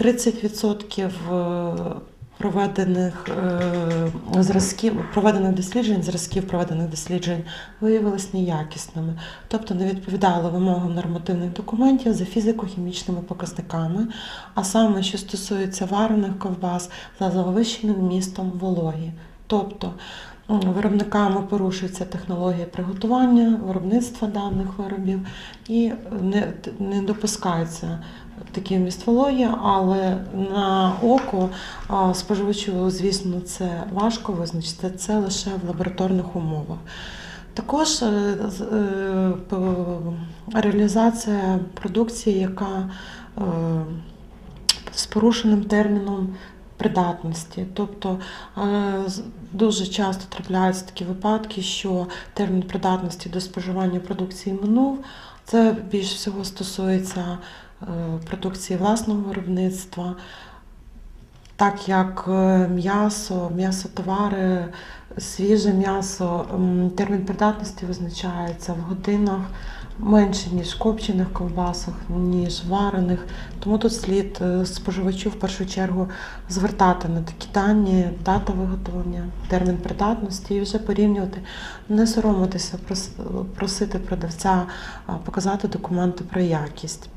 30% е, проведених е, зразків, проведених досліджень, зразків проведених досліджень виявилися неякісними, тобто не відповідали вимогам нормативних документів за фізико-хімічними показниками, а саме, що стосується варених ковбас за завищеним містом вологі. Тобто виробниками порушується технологія приготування, виробництва даних виробів і не, не допускається такий вміст але на око споживачу, звісно, це важко визначити, це лише в лабораторних умовах. Також е, е, реалізація продукції, яка е, з порушеним терміном придатності. Тобто е, дуже часто трапляються такі випадки, що термін придатності до споживання продукції минув. Це більш всього стосується е, продукції власного виробництва, так як е, м'ясо, м'ясотовари, свіже м'ясо, термін придатності визначається в годинах менше, ніж в копчених ковбасах, ніж варених. Тому тут слід е, споживачу в першу чергу звертати на такі дані, дата виготовлення, термін придатності і вже порівнювати, не соромитися, прос- просити продавця показати документи про якість.